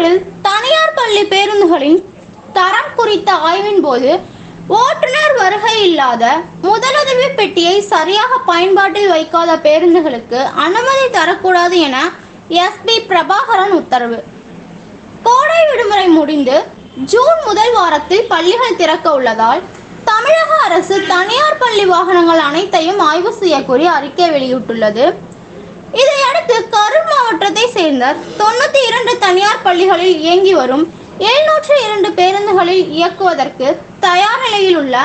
திருப்பூரில் தனியார் பள்ளி பேருந்துகளின் தரம் குறித்த ஆய்வின் போது ஓட்டுநர் வருகை இல்லாத முதலுதவி பெட்டியை சரியாக பயன்பாட்டில் வைக்காத பேருந்துகளுக்கு அனுமதி தரக்கூடாது என எஸ்பி பிரபாகரன் உத்தரவு. கோடை விடுமுறை முடிந்து ஜூன் முதல் வாரத்தில் பள்ளிகள் திறக்க உள்ளதால் தமிழக அரசு தனியார் பள்ளி வாகனங்கள் அனைத்தையும் ஆய்வு செய்யக்கோரி அறிக்கை வெளியிட்டுள்ளது. இதையடுத்து கரூர் மாவட்டத்தை சேர்ந்த தொண்ணூத்தி இரண்டு தனியார் பள்ளிகளில் இயங்கி வரும் எழுநூற்று இரண்டு பேருந்துகளில் இயக்குவதற்கு தயார் நிலையில் உள்ள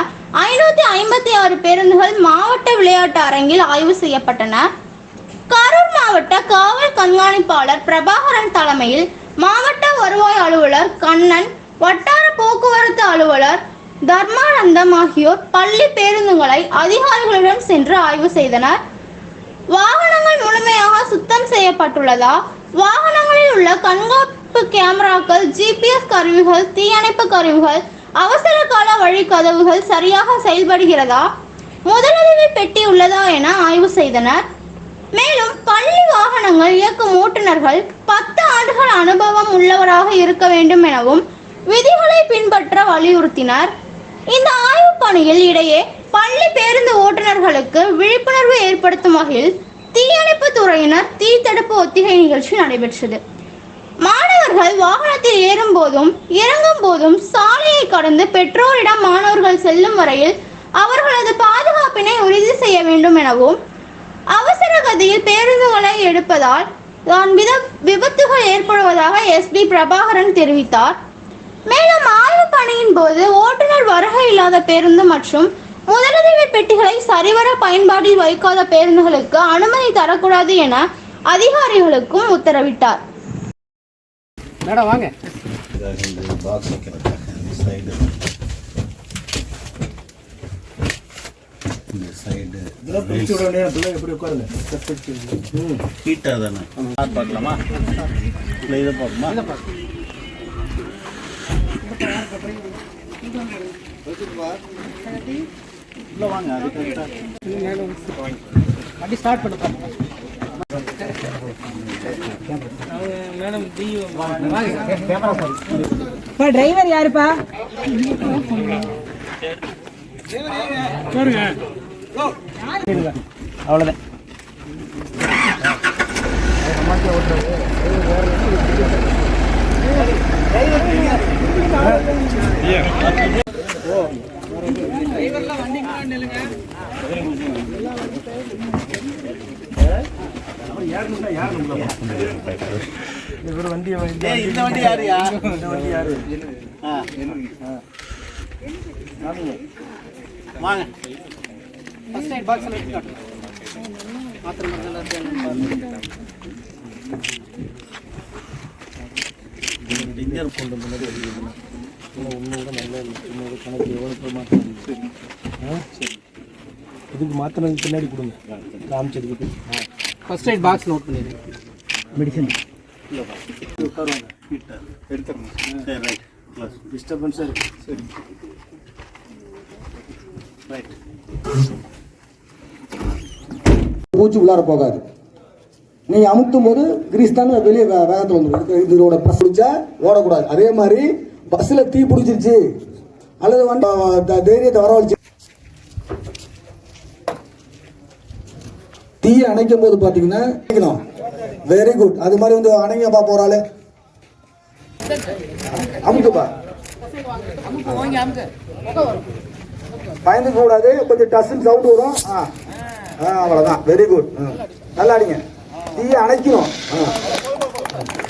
ஐநூத்தி ஐம்பத்தி ஆறு பேருந்துகள் மாவட்ட விளையாட்டு அரங்கில் ஆய்வு செய்யப்பட்டன. கரூர் மாவட்ட காவல் கண்காணிப்பாளர் பிரபாகரன் தலைமையில் மாவட்ட வருவாய் அலுவலர் கண்ணன் வட்டார போக்குவரத்து அலுவலர் தர்மானந்தம் ஆகியோர் பள்ளி பேருந்துகளை அதிகாரிகளுடன் சென்று ஆய்வு செய்தனர். வாகனங்கள் முழுமையாக சுத்தம் செய்யப்பட்டுள்ளதா? வாகனங்களில் உள்ள கண்காணிப்பு கேமராக்கள் ஜிபிஎஸ் கருவிகள் தீயணைப்பு கருவிகள் அவசர கால வழி கதவுகள் சரியாக செயல்படுகிறதா? முதலுதவி பெட்டி உள்ளதா என ஆய்வு செய்தனர். மேலும் பள்ளி வாகனங்கள் இயக்கும் ஓட்டுநர்கள் பத்து ஆண்டுகள் அனுபவம் உள்ளவராக இருக்க வேண்டும் எனவும் விதிகளை பின்பற்ற வலியுறுத்தினர். இந்த ஆய்வு பணியில் இடையே பள்ளி பேருந்து ஓட்டுநர்களுக்கு விழிப்புணர்வு ஏற்படுத்தும் வகையில் தீயணைப்பு துறையினர் தீ தடுப்பு ஒத்திகை நிகழ்ச்சி நடைபெற்றது. மாணவர்கள் வாகனத்தில் ஏறும் போதும் இறங்கும் போதும் சாலையை கடந்து பெற்றோரிடம் மாணவர்கள் செல்லும் வரையில் அவர்களது பாதுகாப்பினை உறுதி செய்ய வேண்டும் எனவும் அவசர கதியில் பேருந்துகளை எடுப்பதால் தான் வித விபத்துகள் ஏற்படுவதாக எஸ்பி பிரபாகரன் தெரிவித்தார். மேலும் ஆய்வு பணியின் போது ஓட்டுநர் வருகை இல்லாத பேருந்து மற்றும் முதலுதவி பெட்டிகளை சரிவர பயன்பாட்டில் வைக்காத பேருந்துகளுக்கு அனுமதி தரக்கூடாது என அதிகாரிகளுக்கும் உத்தரவிட்டார். மேடம் வாங்க. இந்த பாக்ஸ் வைக்கிறதுக்காக இந்த சைடு இந்த சைடு இதெல்லாம் பிரிச்சு விட வேண்டிய பிள்ளை எப்படி உட்காருங்க? ஸ்டெப் பிடிச்சு ம் ஹீட்டாக தானே பார்க்கலாமா? இல்லை இதை பார்க்கணுமா? இல்லை வாங்க அது கரெக்டாக அப்படி ஸ்டார்ட் பண்ண பாருங்க மேடம் கேமரா சார் இப்போ டிரைவர் யாருப்பா அவ்வளோதான் இவர் வண்டி இந்த வண்டி யாருயா? இந்த வண்டி யாரு? ஆ. வாங்க. ஃபர்ஸ்ட் எய்ட் பாக்ஸ்ல எடுத்து காட்டு மாத்திரை மருந்து டிஞ்சர் கொண்டு முன்னாடி உன்னோட நல்ல உன்னோட கணக்கு எவ்வளோ மாத்திரம் ஆ? சரி. இதுக்கு மாத்திரம் பின்னாடி கொடுங்க. காமிச்சதுக்கு ஃபர்ஸ்ட் எய்ட் பாக்ஸ் நோட் பண்ணிடுங்க மெடிசன் டிஸ்டர்பன்ஸாக இருக்கு. சரி. ரைட் பூச்சி உள்ளார போகாது. நீங்க அமுத்தும் போது கிரீஸ் தானே வெளியே வேகத்துல வந்துடும் இது- இதோட பஸ் பிடிச்சா ஓடக்கூடாது. அதே மாதிரி பஸ்ல தீ பிடிச்சிருச்சு. அல்லது வந்து தைரியத்தை வரவழைச்சு தீயை அணைக்கும் போது பார்த்தீங்கன்னா வெரி குட் அது மாதிரி வந்து அணைங்கப்பா போறாளே. அமுக்குப்பா பயந்து கூடாது. கொஞ்சம் டஸ்ன்னு சவுண்ட் வரும். ஆ. ஆ அவ்வளோதான் வெரி குட் நல்லா அடிங்க. தீயை அணைக்கணும். ஆ.